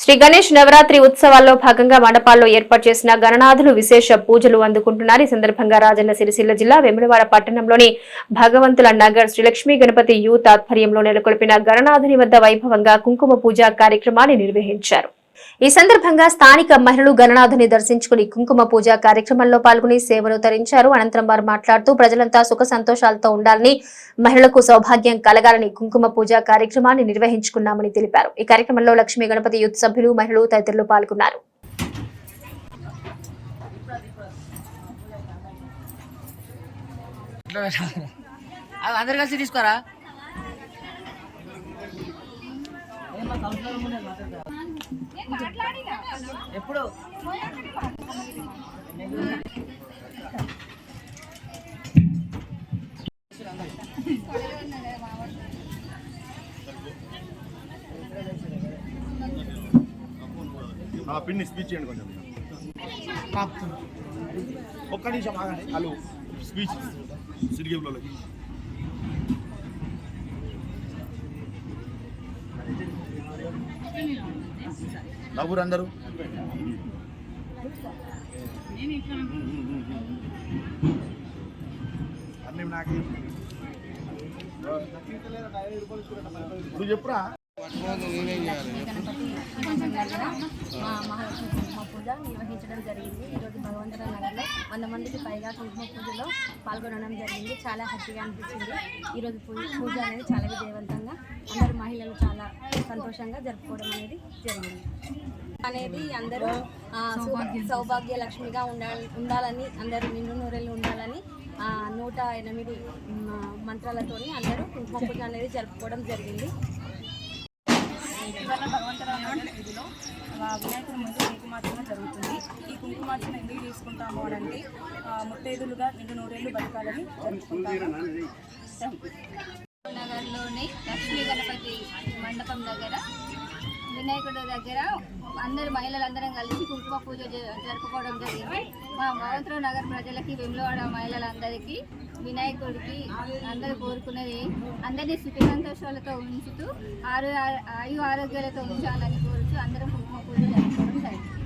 శ్రీ గణేష్ నవరాత్రి ఉత్సవాల్లో భాగంగా మండపాల్లో ఏర్పాటు చేసిన గణనాథులు విశేష పూజలు అందుకుంటున్నారు. ఈ సందర్భంగా రాజన్న సిరిసిల్ల జిల్లా వెమిడివాడ పట్టణంలోని భగవంతుల నగర్ శ్రీలక్ష్మీ గణపతి యూత్ ఆధ్వర్యంలో నెలకొల్పిన గణనాథుని వద్ద వైభవంగా కుంకుమ పూజ కార్యక్రమాన్ని నిర్వహించారు. ఈ సందర్భంగా స్థానిక మహిళలు గణనాథుని దర్శించుకుని కుంకుమ పూజ కార్యక్రమంలో పాల్గొని సేవలు తరించారు. అనంతరం వారు మాట్లాడుతూ ప్రజలంతా సుఖ సంతోషాలతో ఉండాలని మహిళలకు సౌభాగ్యం కలగాలని కుంకుమ పూజ కార్యక్రమాన్ని నిర్వహించుకున్నామని తెలిపారు. ఈ కార్యక్రమంలో లక్ష్మీ గణపతి యూత్ సభ్యులు మహిళలు తదితరులు పాల్గొన్నారు. అందరు కలిసి తీసుకోరా ఎప్పుడు? ఆ పిన్ని స్పీచ్ చేయండి కొంచెం. ఒక్క నిమిషం ఆగండి. హలో. స్పీచ్. సిరిగేపులకి నవ్వురు అందరూ నువ్వు చెప్పురా. గణపతి దగ్గర మా మహాలక్ష్మి కుంకుమ పూజ నిర్వహించడం జరిగింది ఈరోజు భగవంతుల నగర్లో వంద మందికి పైగా కుంకుమ పూజలో పాల్గొనడం జరిగింది చాలా హ్యాపీగా అనిపించింది ఈరోజు పూ పూజ అనేది చాలా విజయవంతంగా అందరు మహిళలు చాలా సంతోషంగా జరుపుకోవడం అనేది జరిగింది అనేది అందరూ సౌభాగ్య లక్ష్మిగా ఉండాలి ఉండాలని అందరూ నిన్ను నూరెళ్ళు ఉండాలని నూట ఎనిమిది మంత్రాలతోని అందరూ కుంకుమ పూజ అనేది జరుపుకోవడం జరిగింది. ఇటీవల భగవంతరావు వీధిలో వినాయకుడి ముందు కుంకుమార్చన జరుగుతుంది. ఈ కుంకుమార్చన ఎందుకు తీసుకుంటాము అని అంటే ఆ, ముత్తైదులుగా నిండు నూరేళ్ళు బతకాలని జరుపుకుంటాము. నగర్లోని లక్ష్మీ గణపతి మండపం దగ్గర వినాయకుడి దగ్గర అందరు మహిళలందరం కలిసి కుంకుమ పూజ జరుపుకోవడం జరిగింది. మా భగవంతరావు నగర్ ప్రజలకి వెమ్లవాడ మహిళలందరికీ వినాయకుడికి అందరూ కోరుకునేది అందరినీ సుఖ సంతోషాలతో ఉంచుతూ ఆరు ఆయు ఆరోగ్యాలతో ఉంచాలని కోరుతూ అందరం కుంకుమ పూజ జరుపుకోవడం జరిగింది.